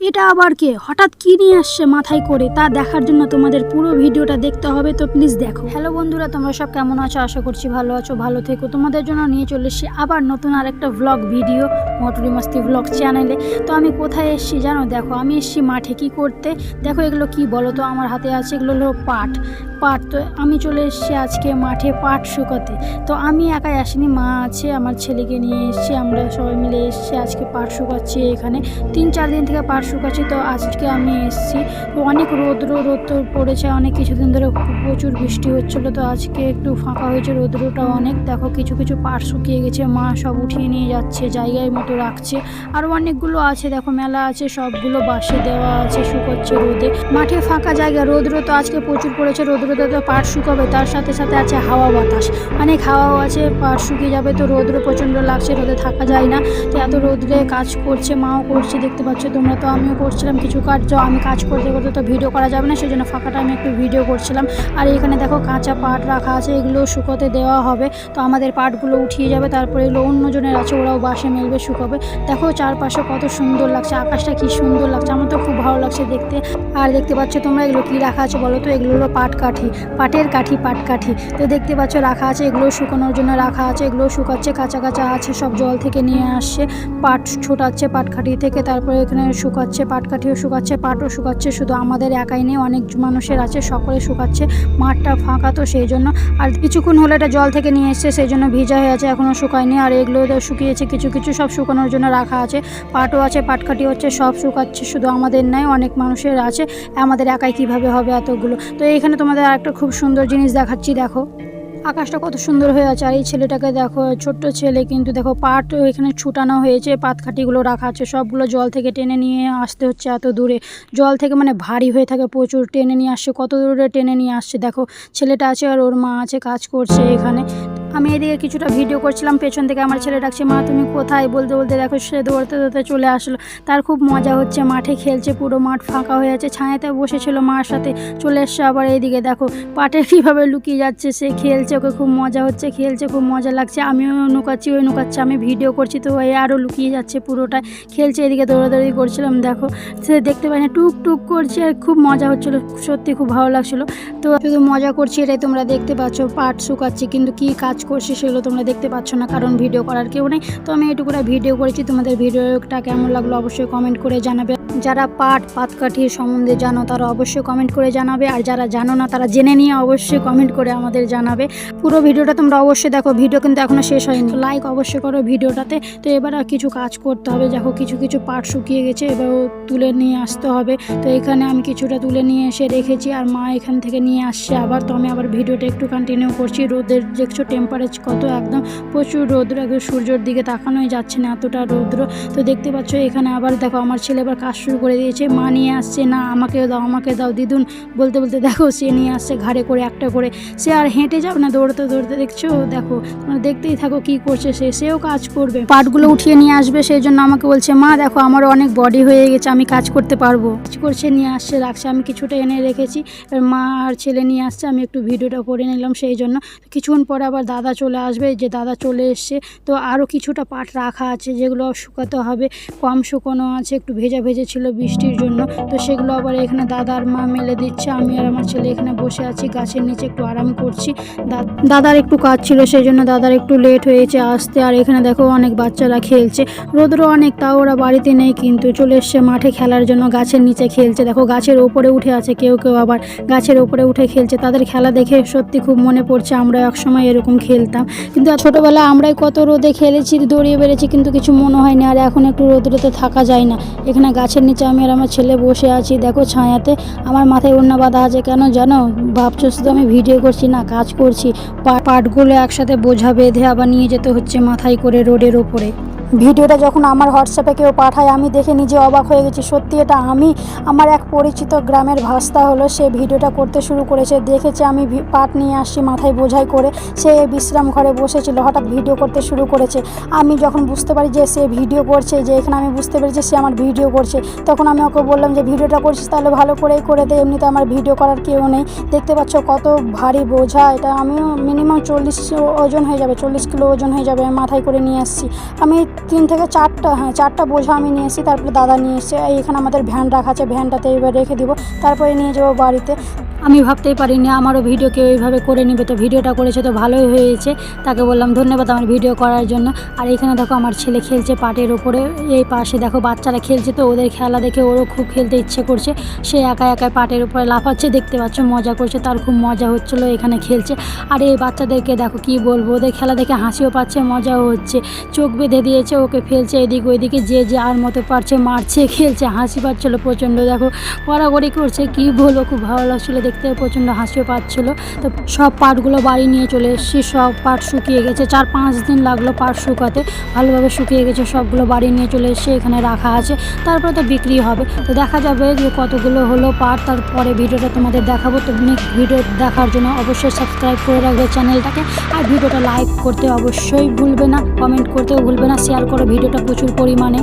এটা আবার কে? হঠাৎ কি নিয়ে আসছে মাথায় করে? তা দেখার জন্য তোমাদের পুরো ভিডিওটা দেখতে হবে, তো প্লিজ দেখো। হ্যালো বন্ধুরা, তোমরা সব কেমন আছো? আশা করছি ভালো আছো, ভালো থেকো। তোমাদের জন্য নিয়ে চলে এসেছি আবার নতুন আরেকটা ভ্লগ ভিডিও মটুরি মাস্তি ভ্লগ চ্যানেলে তো আমি কোথায় এসেছি জানো? দেখো, আমি এসেছি মাঠে কি করতে? দেখো, এগুলো কি বলো তো? আমার হাতে আছে, এগুলো হলো পাট। পাট, তো আমি চলে এসেছি আজকে মাঠে পাট শুকাতে। তো আমি একাই আসিনি, মা আছে, আমার ছেলেকে নিয়ে এসেছি, আমরা সবাই মিলে এসেছি আজকে পাট শুকাচ্ছি এখানে। তিন চার দিন থেকে পাট শুকাচ্ছি, তো আজকে আমি এসেছি। তো অনেক রৌদ্র রোদ পড়েছে, অনেক কিছুদিন ধরে প্রচুর বৃষ্টি হচ্ছিল, তো আজকে একটু ফাঁকা হয়েছে রৌদ্রটা অনেক। দেখো, কিছু কিছু পাট শুকিয়ে গেছে, মা সব উঠিয়ে নিয়ে যাচ্ছে জায়গায় মতো রাখছে। আরও অনেকগুলো আছে, দেখো মেলা আছে, সবগুলো বাসে দেওয়া আছে, শুকোচ্ছে রোদে। মাঠে ফাঁকা জায়গা, রৌদ্র তো আজকে প্রচুর পড়েছে রৌদ্রতে তো পাট শুকাবে, তার সাথে সাথে আছে হাওয়া বাতাস। অনেক হাওয়াও আছে পাট শুকিয়ে যাবে তো রৌদ্র প্রচণ্ড লাগছে, রোদে থাকা যায় না। তো এত রোদ্রে কাজ করছে, মাও করছে, দেখতে পাচ্ছ তোমরা তো, আমিও করছিলাম কিছু কাজ আমি কাজ করতে করতে তো ভিডিও করা যাবে না সেই জন্য ফাঁকাটা আমি একটু ভিডিও করছিলাম। আর এখানে দেখো কাঁচা পাট রাখা আছে, এগুলো শুকোতে দেওয়া হবে। তো আমাদের পাটগুলো উঠিয়ে যাবে, তারপরে এগুলো অন্যজনের আছে, ওরাও বাসে মেলবে শুকাবে দেখো চারপাশে কত সুন্দর লাগছে, আকাশটা কি সুন্দর লাগছে, আমার তো খুব ভালো লাগছে দেখতে। আর দেখতে পাচ্ছ তোমরা এগুলো কি রাখা আছে বলো তো? এগুলো হলো পাট কাঠি, পাটের কাঠি, পাট কাঠি। তো দেখতে পাচ্ছ রাখা আছে, এগুলো শুকানোর জন্য রাখা আছে, এগুলো শুকাচ্ছে, কাঁচা কাঁচা আছে, সব জল থেকে নিয়ে আসছে। পাট ছোটাচ্ছে পাটকাঠি থেকে, তারপরে এখানে শুকাচ্ছে পাটকাঠিও শুকাচ্ছে, পাটও শুকাচ্ছে, শুধু আমাদের একাই নেই, অনেক মানুষের আছে, সকলে শুকাচ্ছে, মাঠটা ফাঁকা তো সেই জন্য। আর কিছুক্ষণ হলে এটা জল থেকে নিয়ে এসছে, সেই জন্য ভিজা হয়ে আছে এখনও শুকায়নি। আর এগুলো শুকিয়েছে, কিছু কিছু সব শুকানোর জন্য রাখা আছে। পাটও আছে পাটকাঠি হচ্ছে, সব শুকাচ্ছে, শুধু আমাদের নয় অনেক মানুষের আছে। আমাদের একাই কীভাবে হবে এতগুলো? তো এইখানে তোমাদের আরেকটা খুব সুন্দর জিনিস দেখাচ্ছি, দেখো। আকাশটা কত সুন্দর হয়ে আছে, আর এই ছেলেটাকে দেখো, ছোট্ট ছেলে, কিন্তু দেখো পাট এখানে ছুটানো হয়েছে পাতকাঠিগুলো রাখা আছে, সবগুলো জল থেকে টেনে নিয়ে আসতে হচ্ছে এত দূরে। জল থেকে মানে ভারী হয়ে থাকে প্রচুর, টেনে নিয়ে আসছে, কত দূরে টেনে নিয়ে আসছে, দেখো। ছেলেটা আছে আর ওর মা আছে, কাজ করছে এখানে। আমি এদিকে কিছুটা ভিডিও করছিলাম, পেছন থেকে আমার ছেলে ডাকছে, মা, তুমি কোথায়? বলতে বলতে দেখো সে দৌড়তে দৌড়তে চলে আসলো। তার খুব মজা হচ্ছে, মাঠে খেলছে, পুরো মাঠ ফাঁকা হয়ে আছে, ছায়াতে বসেছিল মার সাথে। চলে এসছে আবার এইদিকে, দেখো, পাটে কীভাবে লুকিয়ে যাচ্ছে, সে খেলছে, ওকে খুব মজা হচ্ছে, খেলছে, খুব মজা লাগছে। আমিও নুকাচ্ছি, ওই নুকাচ্ছে, আমি ভিডিও করছি, তো ওই আরও লুকিয়ে যাচ্ছে পুরোটাই। খেলছে, এদিকে দৌড়াদৌড়ি করছিলাম, দেখো, সে দেখতে পাই না, টুক টুক করছে, আর খুব মজা হচ্ছিল, সত্যি খুব ভালো লাগছিল। তো শুধু মজা করছি, এটাই তোমরা দেখতে পাচ্ছ, পাট শুকাচ্ছি, কিন্তু কি কাজ করছি সেগুলো তোমরা দেখতে পাচ্ছ না, কারণ ভিডিও করার কেউ নেই। তো আমি এটুকুটা ভিডিও করেছি, তোমাদের ভিডিওটা কেমন লাগল অবশ্যই কমেন্ট করে জানাবে। যারা পাট পাতকাঠির সম্বন্ধে জানো, তারা অবশ্যই কমেন্ট করে জানাবে। আর যারা জানো না, তারা জেনে নিয়ে অবশ্যই কমেন্ট করে আমাদের জানাবে। পুরো ভিডিওটা তোমরা অবশ্যই দেখো ভিডিও কিন্তু এখনও শেষ হয়নি। লাইক অবশ্যই করো ভিডিওটাতে তো এবার আর কিছু কাজ করতে হবে। দেখো, কিছু কিছু পাট শুকিয়ে গেছে, এবার ও তুলে নিয়ে আসতে হবে। তো এখানে আমি কিছুটা তুলে নিয়ে এসে রেখেছি, আর মা এখান থেকে নিয়ে আসছে আবার। তো আমি আবার ভিডিওটা একটু কন্টিনিউ করছি। রোদের দেখছ টেম্পারেচার কত? একদম প্রচুর রৌদ্র, একদম সূর্যের দিকে তাকানোই যাচ্ছে না, এতটা রৌদ্র। তো দেখতে পাচ্ছ, এখানে আবার দেখো, আমার ছেলে এবার কাজ শুরু করে দিয়েছে। মা নিয়ে আসছে, না আমাকে দাও আমাকে দাও, দিদুন। বলতে বলতে দেখো, সে নিয়ে আসছে ঘাড়ে করে, একটা করে। সে আর হেঁটে যাবে না, দৌড়তে দৌড়তে। দেখছ? দেখো দেখতেই থাকো কি করছে সে, সেও কাজ করবে। পাটগুলো উঠিয়ে নিয়ে আসবে, সেই জন্য আমাকে বলছে, মা, দেখো, আমার অনেক বডি হয়ে গেছে, আমি কাজ করতে পারব। কাজ করছে, নিয়ে আসছে, রাখছে, আমি কিছুটা এনে রেখেছি। মা আর ছেলে নিয়ে আসছে, আমি একটু ভিডিওটা করে নিলাম, সেই জন্য। কিছুক্ষণ পরে আবার দাদা চলে আসবে যে দাদা চলে এসছে। তো আরও কিছুটা পাট রাখা আছে যেগুলো শুকাতে হবে। কম শুকনো আছে, একটু ভেজা ভেজে ছিল বৃষ্টির জন্য। তো সেগুলো আবার এখানে দাদার মা মেলে দিচ্ছে। আমি আর আমার ছেলে এখানে বসে আছি, গাছের নিচে একটু আরাম করছি। দাদার একটু কাজ ছিল সেই জন্য দাদার একটু লেট হয়েছে আসতে। আর এখানে দেখো অনেক বাচ্চারা খেলছে। রোদ্র অনেক, তাও ওরা বাড়িতে নেই কিন্তু চলে এসছে মাঠে খেলার জন্য, গাছের নিচে খেলছে। দেখো গাছের ওপরে উঠে আছে কেউ কেউ আবার। গাছের ওপরে উঠে খেলছে। তাদের খেলা দেখে সত্যি খুব মনে পড়ছে। আমরা একসময় এরকম খেলতাম। কিন্তু ছোটোবেলায় আমরাই কত রোদে খেলেছি, দৌড়িয়ে বেড়েছি, কিন্তু কিছু মনে হয়নি। আর এখন একটু রোদে তো থাকা যায় না। এখানে গাছের নিচে আমি আর আমার ছেলে বসে আছি, দেখো ছায়াতে। আমার মাথায় ওড়না বাঁধা আছে। কেন জানো? ভাবছ শুধু আমি ভিডিও করছি, না, কাজ করছি। পাটগুলো একসাথে বোঝা বেঁধে আবার নিয়ে যেতে হচ্ছে মাথায় করে রোডের ওপরে। ভিডিওটা যখন আমার হোয়াটসঅ্যাপে কেউ পাঠায়, আমি দেখে নিজে অবাক হয়ে গেছি। সত্যি এটা আমি, আমার এক পরিচিত গ্রামের ভাস্তা হলো, সে ভিডিওটা করতে শুরু করেছে। দেখেছে আমি পাট নিয়ে আসছি মাথায় বোঝাই করে। সে বিশ্রাম ঘরে বসেছিল, হঠাৎ ভিডিও করতে শুরু করেছে। আমি যখন বুঝতে পারি যে সে ভিডিও করছে, যে এখানে আমি বুঝতে পেরেছি সে আমার ভিডিও করছে, তখন আমি ওকে বললাম যে, ভিডিওটা করছিস তাহলে ভালো করেই করে দে, এমনিতে আমার ভিডিও করার কেউ নেই। দেখতে পাচ্ছ কত ভারী বোঝা এটা। আমিও মিনিমাম চল্লিশ ওজন হয়ে যাবে, চল্লিশ কিলো ওজন হয়ে যাবে মাথায় করে নিয়ে আসছি। আমি তিন থেকে চারটা হ্যাঁ চারটা বোঝা আমি নিয়ে এসেছি, তারপরে দাদা নিয়ে এসছে এখানে আমাদের ভ্যান রাখা আছে, ভ্যানটাতে এবার রেখে দিব, তারপরে নিয়ে যাব বাড়িতে। আমি ভাবতেই পারিনি, আমারও ভিডিও কেউ এইভাবে করে নেবে, তো ভিডিওটা করেছে তো ভালোই হয়েছে। তাকে বললাম, ধন্যবাদ আমার ভিডিও করার জন্য। আর এখানে দেখো আমার ছেলে খেলছে পাটের ওপরে এই পাশে দেখো বাচ্চারা খেলছে তো, ওদের খেলা দেখে ওরও খুব খেলতে ইচ্ছে করছে। সে একা একা পাটের উপরে লাফাচ্ছে, দেখতে পাচ্ছ মজা করছে, তার খুব মজা হচ্ছিল এখানে খেলছে। আর এই বাচ্চাদেরকে দেখো কি বলব, ওদের খেলা দেখে হাসিও পাচ্ছে, মজাও হচ্ছে। চোখ বেঁধে দিয়েছে, ওকে ফেলছে এদিক ওইদিকে, যে যে আর মতো পারছে, মারছে, খেলছে, হাসি পাচ্ছিলো প্রচণ্ড। দেখো কড়াকড়ি করছে, কি বলব, খুব ভালো লাগছিল দেখতে। প্রচণ্ড হাসিও পাচ্ছিলো। তো সব পাটগুলো বাড়ি নিয়ে চলে এসেছি, সব পাট শুকিয়ে গেছে। চার পাঁচ দিন লাগল পাট শুকাতে, ভালোভাবে শুকিয়ে গেছে, সবগুলো বাড়ি নিয়ে চলে এসে এখানে রাখা আছে। তারপরে তো বিক্রি হবে। তো দেখা যাবে যে কতগুলো হলো পাট, তারপরে ভিডিওটা তোমাদের দেখাবো। তো নেক্সট ভিডিও দেখার জন্য অবশ্যই সাবস্ক্রাইব করে রাখবে চ্যানেলটাকে। আর ভিডিওটা লাইক করতে অবশ্যই ভুলবে না কমেন্ট করতেও ভুলবে না শেয়ার করো ভিডিওটা প্রচুর পরিমাণে।